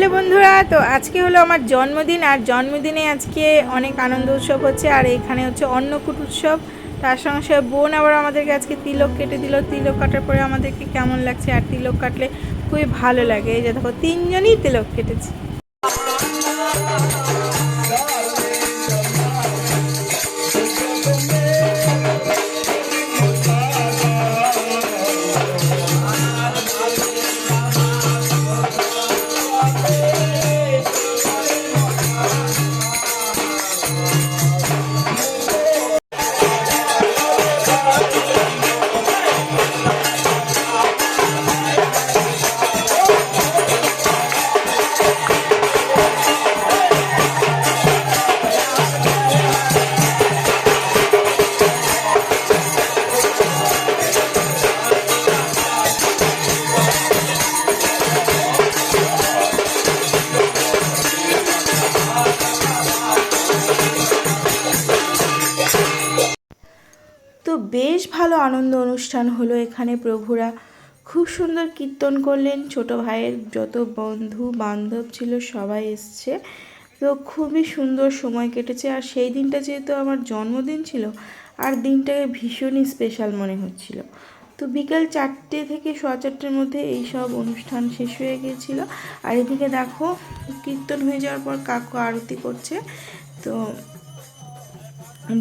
Hello বন্ধুরা, তো আজকে হলো আমার জন্মদিন, আর জন্মদিনে আজকে অনেক আনন্দ উৎসব হচ্ছে, আর এখানে হচ্ছে অন্নকূট উৎসব। তার সঙ্গে সঙ্গে বোন আবার আমাদেরকে আজকে তিলক কেটে দিল, তিলক কাটার পরে আমাদেরকে কেমন লাগছে, আর তিলক কাটলে খুবই ভালো লাগে। এই যে দেখো, তিনজনই তিলক কেটেছে। বেশ ভালো আনন্দ অনুষ্ঠান হলো এখানে প্রভুরা। খুব সুন্দর কীর্তন করলেন। ছোট ভাইয়ের যত বন্ধু, বান্ধব ছিল সবাই এসছে। তো খুবই সুন্দর সময় কেটেছে। আর সেই দিনটা যেহেতু আমার জন্মদিন ছিল, আর দিনটাকে ভীষণই স্পেশাল মনে হচ্ছিল। তো বিকাল চারটে থেকে সোয়া চারটের মধ্যে এই সব অনুষ্ঠান শেষ হয়ে গিয়েছিল। আর এদিকে দেখো, কীর্তন হয়ে যাওয়ার পর কাকু আরতি করছে। তো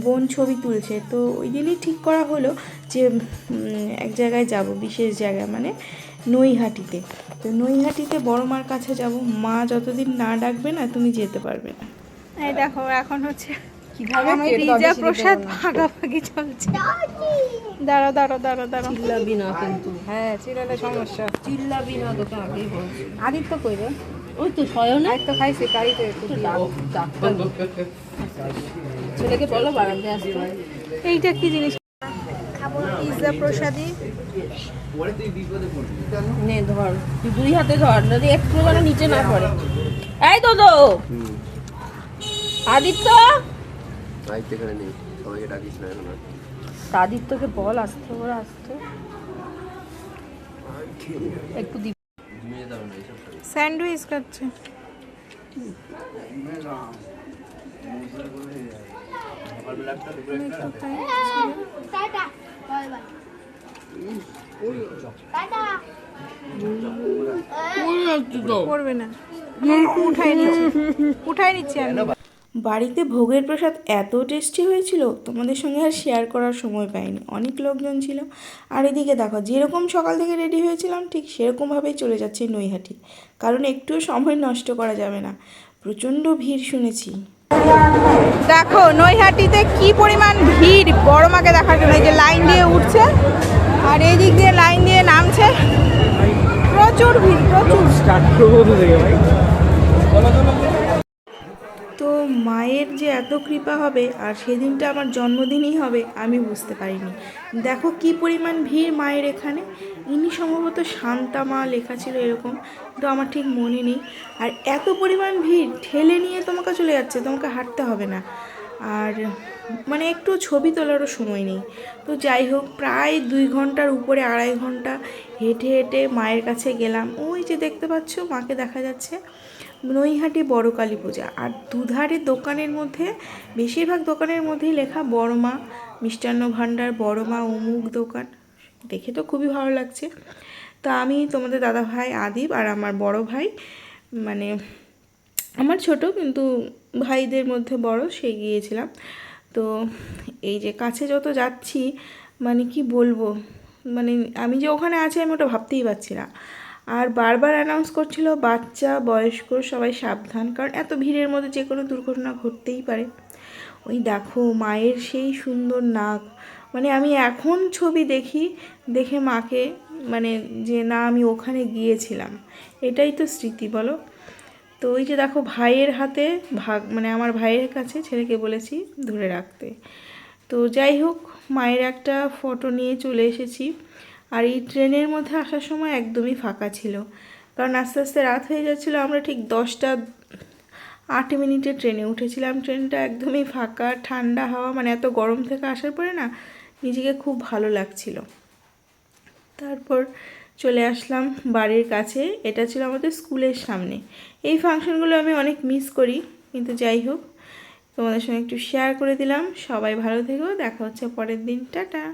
বোন ছবি তুলছে। তো ওই দিনই ঠিক করা হলো যে এক জায়গায় যাব বিশেষ জায়গায় মানে নৈহাটিতে। তো নৈহাটিতে বড় মার কাছে যাব। মা যতদিন না ডাকবে না তুমি যেতে পারবে না। এই দেখো এখন হচ্ছে কীভাবে পিজা প্রসাদ ভাগাভাগি চলছে। দাঁড়া দাঁড়া দাঁড়া দাঁড়া চিল্লাবি না কিন্তু। হ্যাঁ চিরালে সমস্যা। চিল্লাবি না তোকে আগেই বলছি। আদিত্য কই রে? ওই তো শয়নে তো খাইছে গাড়িতে একটু ডাক্তার। ছেলেকে বলো বারান্দে আসতে। এইটা কি জিনিস? প্রসাদী। নে ধর তুই দুই হাতে ধর যদি একটু যেন নিচে না পড়ে। এই তো তো আদিত্য! আদিত্য এখানে নেই সবাইকে ডাকিস না এখন আদিত্যকে বল আসতে ওরা আসতে। একটু। স্যান্ডউইচ খাচ্ছে। উঠাই নিচ্ছি বাড়িতে ভোগের প্রসাদ এত টেস্টি হয়েছিল, তোমাদের সঙ্গে আর শেয়ার করার সময় পাইনি। অনেক লোকজন ছিল। আর এদিকে দেখো, যেরকম সকাল থেকে রেডি হয়েছিলাম, ঠিক সেরকমভাবেই চলে যাচ্ছে নৈহাটি। কারণ একটুও সময় নষ্ট করা যাবে না। প্রচণ্ড ভিড় শুনেছি। দেখো, নৈহাটিতে কি পরিমাণ ভিড়? বড় মাকে দেখার জন্য। এই যে লাইন দিয়ে উঠছে, আর এই দিক দিয়ে লাইন দিয়ে নামছে। প্রচুর ভিড়, প্রচুর। তো মায়ের যে এত কৃপা হবে, আর সেদিনটা আমার জন্মদিনই হবে, আমি বুঝতে পারিনি। দেখো কি পরিমাণ ভিড় মায়ের এখানে। ইনি সম্ভবত শান্তা মা লেখা ছিল এরকম, কিন্তু আমার ঠিক মনে নেই। আর এত পরিমাণ ভিড়, ঠেলে নিয়ে তোমাকে চলে যাচ্ছে, তোমাকে হাঁটতে হবে না। আর মানে একটু ছবি তোলারও সময় নেই। তো যাই হোক, প্রায় দুই ঘণ্টার উপরে, আড়াই ঘণ্টা হেঁটে হেঁটে মায়ের কাছে গেলাম। ওই যে দেখতে পাচ্ছ, মাকে দেখা যাচ্ছে। নৈহাটি বড় কালী পূজা। আর দুধারে দোকানের মধ্যে, বেশিরভাগ দোকানের মধ্যেই লেখা বড় মা মিষ্টান্ন ভাণ্ডার বড় মা অমুক দোকান। দেখে তো খুবই ভালো লাগছে। তা আমি তোমাদের দাদা ভাই আদিব আর আমার বড় ভাই মানে আমার ছোট কিন্তু ভাইদের মধ্যে বড় সে গিয়েছিলাম। তো এই যে কাছে যত যাচ্ছি মানে কি বলব মানে আমি যে ওখানে আছি আমি ওটা ভাবতেই পারছি না। আর বারবার অ্যানাউন্স করছিল বাচ্চা, বয়স্ক, সবাই সাবধান, কারণ এত ভিড়ের মধ্যে যে কোনো দুর্ঘটনা ঘটতেই পারে। ওই দেখো, মায়ের সেই সুন্দর নাক। মানে আমি এখন ছবি দেখি, দেখে মাকে মানে যে না আমি ওখানে গিয়েছিলাম। এটাই তো স্মৃতি, বলো? তো ওই যে দেখো ভাইয়ের হাতে ভাগ মানে আমার ভাইয়ের কাছে ছেলেকে বলেছি ধরে রাখতে। তো যাই হোক, মায়ের একটা ফটো নিয়ে চলে এসেছি। আর এই ট্রেনের মধ্যে আসার সময় একদমই ফাঁকা ছিল। কারণ আস্তে আস্তে রাত হয়ে যাচ্ছিল, আমরা ঠিক দশটা আট মিনিটে ট্রেনে উঠেছিলাম। ট্রেনটা একদমই ফাঁকা, ঠান্ডা হাওয়া মানে এত গরম থেকে আসার পরে না, নিজেকে খুব ভালো লাগছিল। তারপর চলে আসলাম বাড়ির কাছে। এটা ছিল আমাদের স্কুলের সামনে। এই ফাংশনগুলো আমি অনেক মিস করি, কিন্তু যাই হোক, তোমাদের সঙ্গে একটু শেয়ার করে দিলাম। সবাই ভালো থেকো, দেখা হচ্ছে পরের দিন। টাটা!